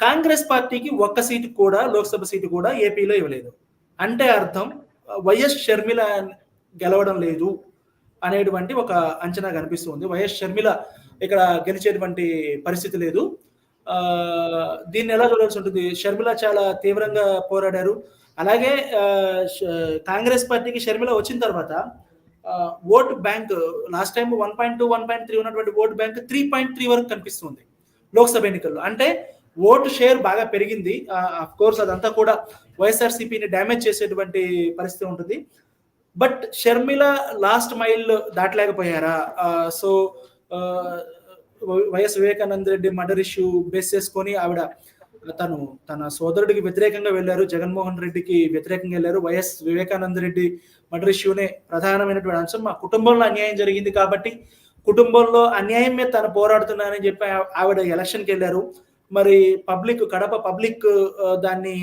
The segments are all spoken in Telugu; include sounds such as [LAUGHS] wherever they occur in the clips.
కాంగ్రెస్ పార్టీకి ఒక్క సీటు కూడా లోక్సభ సీటు కూడా ఏపీలో ఇవ్వలేదు. అంటే అర్థం వైఎస్ షర్మిల గెలవడం లేదు అనేటువంటి ఒక అంచనా కనిపిస్తుంది. వైఎస్ షర్మిల ఇక్కడ గెలిచేటువంటి పరిస్థితి లేదు. దీన్ని ఎలా చూడాల్సి ఉంటుంది? షర్మిల చాలా తీవ్రంగా పోరాడారు. అలాగే ష- కాంగ్రెస్ పార్టీకి షర్మిల వచ్చిన తర్వాత vote bank last time one point two one point three ఉన్నటువంటి vote bank three point three వరకు కనిపిస్తుంది లోక్సభ ఎన్నికల్లో. అంటే ఓటు షేర్ బాగా పెరిగింది. అఫ్ కోర్స్ అదంతా కూడా వైఎస్ఆర్సీపీని డ్యామేజ్ చేసేటువంటి పరిస్థితి ఉంటుంది. But Sharmila last mile దాటలేకపోయారా? So YS Vivekananda Reddy murder issue base చేసుకొని ఆవిడ తను తన సోదరుడికి వ్యతిరేకంగా వెళ్ళారు. జగన్మోహన్ రెడ్డికి వ్యతిరేకంగా వెళ్ళారు. Y S Vivekananda Reddy murder ఇష్యూనే ప్రధానమైనటువంటి అంశం. మా కుటుంబంలో అన్యాయం జరిగింది కాబట్టి కుటుంబంలో అన్యాయం మీద తను పోరాడుతున్నానని చెప్పి ఆవిడ ఎలక్షన్కి వెళ్ళారు. మరి పబ్లిక్ కడప పబ్లిక్ దాన్ని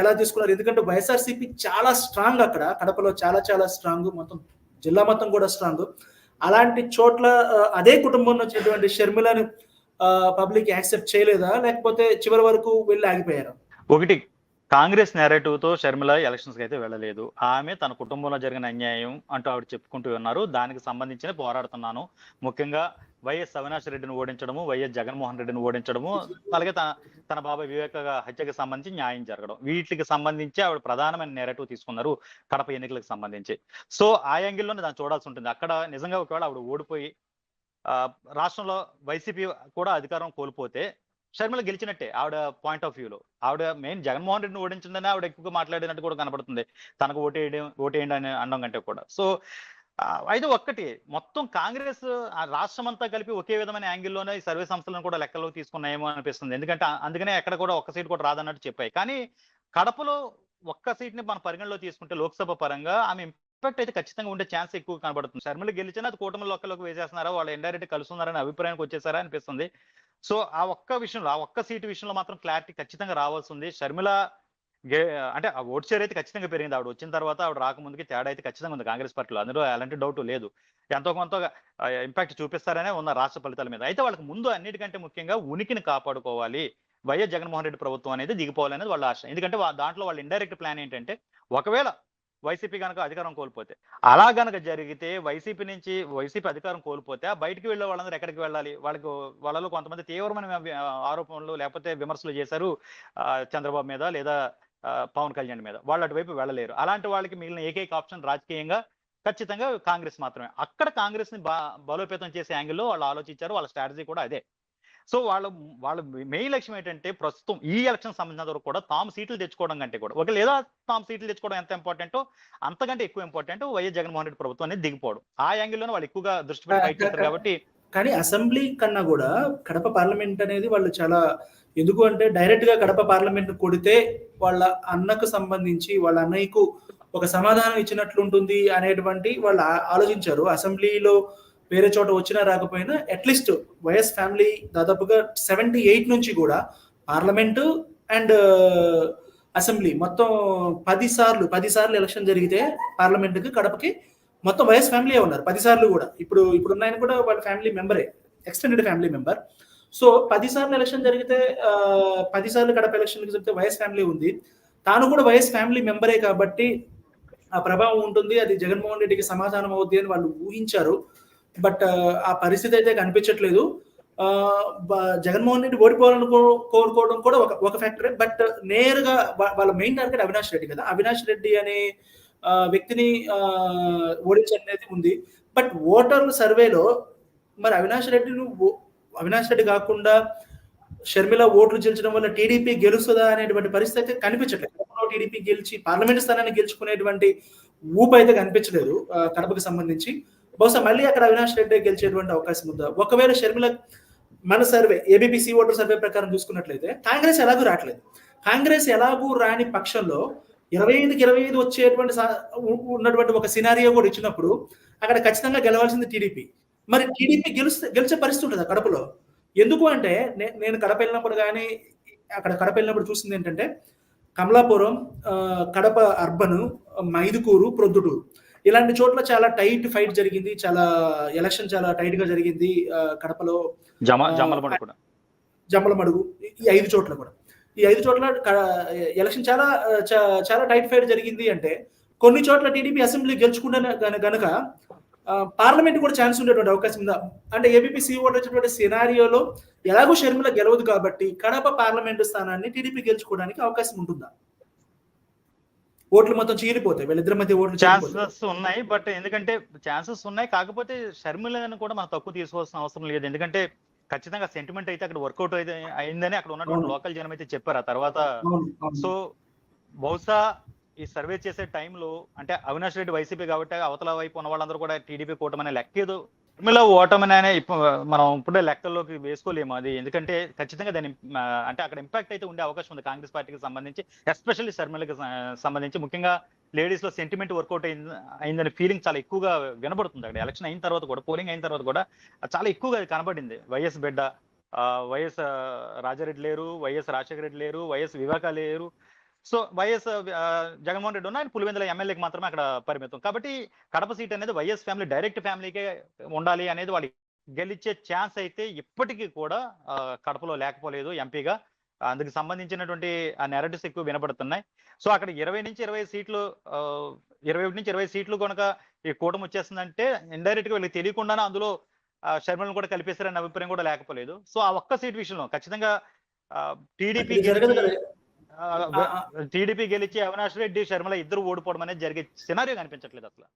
ఎలా తీసుకున్నారు? ఎందుకంటే వైఎస్ఆర్సీపీ చాలా స్ట్రాంగ్ అక్కడ. కడపలో చాలా చాలా స్ట్రాంగ్ మొత్తం జిల్లా మొత్తం కూడా స్ట్రాంగ్ అలాంటి చోట్ల అదే కుటుంబం వచ్చినటువంటి షర్మిలను పబ్లిక్ యాక్సెప్ట్ చేయలేదా? లేకపోతే చివరి వరకు వెళ్ళి ఆగిపోయారు? ఒకటి కాంగ్రెస్ నేరేటివ్తో షర్మిల ఎలక్షన్స్కి అయితే వెళ్ళలేదు. ఆమె తన కుటుంబంలో జరిగిన అన్యాయం అంటూ ఆవిడ చెప్పుకుంటూ ఉన్నారు. దానికి సంబంధించిన పోరాడుతున్నాను. ముఖ్యంగా వైఎస్ అవినాష్ రెడ్డిని ఓడించడము వైఎస్ జగన్మోహన్ రెడ్డిని ఓడించడము అలాగే తన తన బాబాయ్ వివేక హత్యకి సంబంధించి న్యాయం జరగడం. వీటికి సంబంధించి ఆవిడ ప్రధానమైన నేరేటివ్ తీసుకున్నారు కడప ఎన్నికలకు సంబంధించి. సో ఆ యాంగిల్లోనే దాన్ని చూడాల్సి ఉంటుంది. అక్కడ నిజంగా ఒకవేళ ఆవిడ ఓడిపోయి ఆ, రాష్ట్రంలో వైసీపీ కూడా అధికారం కోల్పోతే షర్మిల గెలిచినట్టే ఆవిడ పాయింట్ ఆఫ్ వ్యూలో ఆవిడ మెయిన్ జగన్మోహన్ రెడ్డిని ఓడించిందని ఆవిడ ఎక్కువగా మాట్లాడినట్టు కూడా కనబడుతుంది తనకు ఓటేయడం ఓటేయండి అని అనడం కంటే కూడా. సో అయితే ఒక్కటి మొత్తం కాంగ్రెస్ ఆ రాష్ట్రం అంతా కలిపి ఒకే విధమైన యాంగిల్లోనే ఈ సర్వే సంస్థలను కూడా లెక్కలోకి తీసుకున్నాయేమో అనిపిస్తుంది. ఎందుకంటే అందుకనే ఎక్కడ కూడా ఒక్క సీట్ కూడా రాదన్నట్టు చెప్పాయి. కానీ కడపలో ఒక్క సీట్ని మన పరిగణలో తీసుకుంటే లోక్సభ పరంగా ఆమె ఇంపాక్ట్ అయితే ఖచ్చితంగా ఉండే ఛాన్స్ ఎక్కువ కనబడుతుంది. శర్మలు గెలిచినా అది కూటమిలో ఒక్కలోకి వేసేస్తున్నారా? వాళ్ళు ఇండైరెక్ట్ కలుస్తున్నారని అభిప్రాయానికి వచ్చేసారా అనిపిస్తుంది. సో ఆ ఒక్క విషయంలో ఆ ఒక్క సీటు విషయంలో మాత్రం క్లారిటీ ఖచ్చితంగా రావాల్సి ఉంది. షర్మిల అంటే ఆ ఓట్ షేర్ అయితే ఖచ్చితంగా పెరిగింది. ఆవిడ వచ్చిన తర్వాత ఆవిడ రాకముందుకి తేడా అయితే ఖచ్చితంగా ఉంది కాంగ్రెస్ పార్టీలో. అందులో ఎలాంటి డౌట్ లేదు. ఎంతో కొంత ఇంపాక్ట్ చూపిస్తారనే ఉన్న రాష్ట్ర ఫలితాల మీద. అయితే వాళ్ళకి ముందు అన్నిటికంటే ముఖ్యంగా ఉనికిని కాపాడుకోవాలి. వైఎస్ జగన్మోహన్ రెడ్డి ప్రభుత్వం అనేది దిగిపోవాలనేది వాళ్ళ ఆశ. ఎందుకంటే దాంట్లో వాళ్ళ ఇండైరెక్ట్ ప్లాన్ ఏంటంటే ఒకవేళ వైసీపీ కనుక అధికారం కోల్పోతే అలా కనుక జరిగితే వైసీపీ నుంచి వైసీపీ అధికారం కోల్పోతే బయటికి వెళ్ళే వాళ్ళందరూ ఎక్కడికి వెళ్ళాలి? వాళ్ళకి వాళ్ళలో కొంతమంది తీవ్రమైన ఆరోపణలు లేకపోతే విమర్శలు చేశారు చంద్రబాబు మీద లేదా పవన్ కళ్యాణ్ మీద. వాళ్ళు అటువైపు వెళ్ళలేరు. అలాంటి వాళ్ళకి మిగిలిన ఏకైక ఆప్షన్ రాజకీయంగా ఖచ్చితంగా కాంగ్రెస్ మాత్రమే. అక్కడ కాంగ్రెస్ని బలోపేతం చేసే యాంగిల్లో వాళ్ళు ఆలోచించారు. వాళ్ళ స్ట్రాటజీ కూడా అదే. సో వాళ్ళ వాళ్ళ మెయిన్ లక్ష్యం ఏంటంటే ప్రస్తుతం ఈ ఎలక్షన్ సంబంధించిన వరకు కూడా తాము సీట్లు తెచ్చుకోవడం కంటే కూడా. ఒక లేదా తాము సీట్లు తెచ్చుకోవడం ఎంత ఇంపార్టెంటో అంతకంటే ఎక్కువ ఇంపార్టెంట్ వైఎస్ జగన్మోహన్ రెడ్డి ప్రభుత్వం అనేది దిగిపోవడం. ఆ యాంగిల్లోనే వాళ్ళు ఎక్కువగా దృష్టి పెట్టి [LAUGHS] కాబట్టి కానీ అసెంబ్లీ కన్నా కూడా కడప పార్లమెంట్ అనేది వాళ్ళు చాలా ఎందుకు అంటే డైరెక్ట్గా కడప పార్లమెంట్ కొడితే వాళ్ళ అన్నకు సంబంధించి వాళ్ళ అన్నయ్యకు ఒక సమాధానం ఇచ్చినట్లు ఉంటుంది అనేటువంటి వాళ్ళు ఆలోచించారు. అసెంబ్లీలో వేరే చోట వచ్చినా రాకపోయినా అట్లీస్ట్ వైఎస్ ఫ్యామిలీ దాదాపుగా సెవెంటీ ఎయిట్ నుంచి కూడా పార్లమెంటు అండ్ అసెంబ్లీ మొత్తం పది సార్లు పది సార్లు ఎలక్షన్ జరిగితే పార్లమెంట్కి కడపకి మొత్తం వైఎస్ ఫ్యామిలీ ఉన్నారు. పదిసార్లు కూడా. ఇప్పుడు ఇప్పుడు ఆయన కూడా వాళ్ళ ఫ్యామిలీ మెంబరే ఎక్స్టెండెడ్ ఫ్యామిలీ మెంబర్ సో పదిసార్లు ఎలక్షన్ జరిగితే పదిసార్లు కడప ఎలక్షన్ చెప్తే వైఎస్ ఫ్యామిలీ ఉంది. తాను కూడా వైఎస్ ఫ్యామిలీ మెంబరే కాబట్టి ఆ ప్రభావం ఉంటుంది. అది జగన్మోహన్ రెడ్డికి సమాధానం అవుద్ది అని వాళ్ళు ఊహించారు. బట్ ఆ పరిస్థితి అయితే కనిపించట్లేదు. జగన్మోహన్ రెడ్డి ఓడిపోవాలనుకో కోరుకోవడం కూడా ఒక ఒక ఫ్యాక్టరే బట్ నేరుగా వాళ్ళ మెయిన్ టార్గెట్ అవినాష్ రెడ్డి కదా. అవినాష్ రెడ్డి అనే వ్యక్తిని ఆ, ఓడించడం అనేది ఉంది. బట్ ఓటర్ల సర్వేలో మరి అవినాష్ రెడ్డి ఓ- అవినాష్ రెడ్డి కాకుండా షర్మిల ఓట్లు గెలిచడం వల్ల టీడీపీ గెలుస్తుందా అనేటువంటి పరిస్థితి కనిపించట్లేదు. కడపలో టీడీపీ గెలిచి పార్లమెంట్ స్థానాన్ని గెలుచుకునేటువంటి ఊపు అయితే కనిపించలేదు ఆ, కడపకు సంబంధించి. బహుశా మళ్ళీ అక్కడ అవినాష్ రెడ్డి గెలిచేటువంటి అవకాశం ఉందా? ఒకవేళ షర్మిల మన సర్వే ఏబిపిసి ఓటర్ సర్వే ప్రకారం చూసుకున్నట్లయితే కాంగ్రెస్ ఎలాగూ రావట్లేదు. కాంగ్రెస్ ఎలాగూ రాని పక్షంలో ఇరవై ఐదుకి ఇరవై ఐదు వచ్చేటువంటి ఉన్నటువంటి ఒక సినారియో కూడా ఇచ్చినప్పుడు అక్కడ ఖచ్చితంగా గెలవాల్సింది టీడీపీ. మరి టీడీపీ గెలిస్తే గెలిచే పరిస్థితి ఉంటుంది కడపలో. ఎందుకు అంటే నేను కడప వెళ్ళినప్పుడు కానీ అక్కడ కడప వెళ్ళినప్పుడు చూసింది ఏంటంటే కమలాపురం కడప అర్బన్ మైదుకూరు ప్రొద్దుటూరు. ఇలాంటి చోట్ల చాలా టైట్ ఫైట్ జరిగింది చాలా ఎలక్షన్ చాలా టైట్గా జరిగింది కడపలో. జమ ఆ, జమ్మలమూడి కూడా. జమ్మలమడుగు ఈ- ఈ ఐదు చోట్ల కూడా. ఈ ఐదు చోట్ల ఎలక్షన్ చాలా చాలా టైట్ ఫైర్ జరిగింది అంటే కొన్ని చోట్ల టీడీపీ అసెంబ్లీ గెలుచుకుంటే గనక పార్లమెంట్ కూడా ఛాన్స్ ఉండేటువంటి అవకాశం ఉందా? అంటే ఏబీపీ సీఓ వచ్చినటువంటి సినారియోలో ఎలాగో షర్మిల గెలవదు కాబట్టి కడప పార్లమెంటు స్థానాన్ని టీడీపీ గెలుచుకోవడానికి అవకాశం ఉంటుందా? ఓట్లు మొత్తం చీలిపోతాయి వీళ్ళిద్దరి మధ్య ఓట్లు ఛాన్సెస్ ఉన్నాయి బట్ ఎందుకంటే ఛాన్సెస్ ఉన్నాయి కాకపోతే షర్మిలని కూడా మనం తక్కువ తీసుకోవాల్సిన అవసరం లేదు. ఎందుకంటే ఖచ్చితంగా సెంటిమెంట్ అయితే అక్కడ వర్కౌట్ అయితే అయిందని అక్కడ ఉన్నటువంటి. లోకల్ జనం అయితే చెప్పారు ఆ తర్వాత. సో బహుశా ఈ సర్వే చేసే టైంలో అంటే అవినాష్ రెడ్డి వైసీపీ కాబట్టి అవతల వైపు ఉన్న వాళ్ళందరూ కూడా టీడీపీ కూటమనే లెక్క ఏదో షర్మిల ఓటమని అనే మనం ఇప్పుడే లెక్కల్లోకి వేసుకోలేము అది ఎందుకంటే ఖచ్చితంగా దాని అంటే అక్కడ ఇంపాక్ట్ అయితే ఉండే అవకాశం ఉంది కాంగ్రెస్ పార్టీకి సంబంధించి ఎస్పెషల్లీ షర్మిలకి స- సంబంధించి ముఖ్యంగా లేడీస్లో సెంటిమెంట్ వర్కౌట్ అయింది అయిందనే ఫీలింగ్ చాలా ఎక్కువగా వినబడుతుంది అక్కడ. ఎలక్షన్ అయిన తర్వాత కూడా పోలింగ్ అయిన తర్వాత కూడా చాలా ఎక్కువగా అది కనబడింది. వైఎస్ బిడ్డ వైఎస్ రాజారెడ్డి లేరు వైఎస్ రాజశేఖర రెడ్డి లేరు వైఎస్ వివేకా లేరు. సో వైఎస్ జగన్మోహన్ రెడ్డి ఉన్న ఆయన పులివెందుల ఎమ్మెల్యేకి మాత్రమే అక్కడ పరిమితం. కాబట్టి కడప సీట్ అనేది వైఎస్ ఫ్యామిలీ డైరెక్ట్ ఫ్యామిలీకే ఉండాలి అనేది వాళ్ళకి గెలిచే ఛాన్స్ అయితే ఇప్పటికీ కూడా కడపలో లేకపోలేదు ఎంపీగా. అందుకు సంబంధించినటువంటి ఆ నెరటివ్స్ ఎక్కువ వినబడుతున్నాయి. సో అక్కడ ఇరవై నుంచి ఇరవై సీట్లు ఇరవై ఒకటి నుంచి ఇరవై సీట్లు కనుక ఈ కూటమి వచ్చేస్తుందంటే ఇండైరెక్ట్గా వీళ్ళకి తెలియకుండానే అందులో షర్మిలను కూడా కలిపేశారనే అభిప్రాయం కూడా లేకపోలేదు. సో ఆ ఒక్క సీట్ విషయంలో ఖచ్చితంగా టీడీపీ. టీడీపీ గెలిచి అవినాష్ రెడ్డి షర్మిల ఇద్దరు ఓడిపోవడం అనేది జరిగే సినారియో కనిపించట్లేదు అసలు.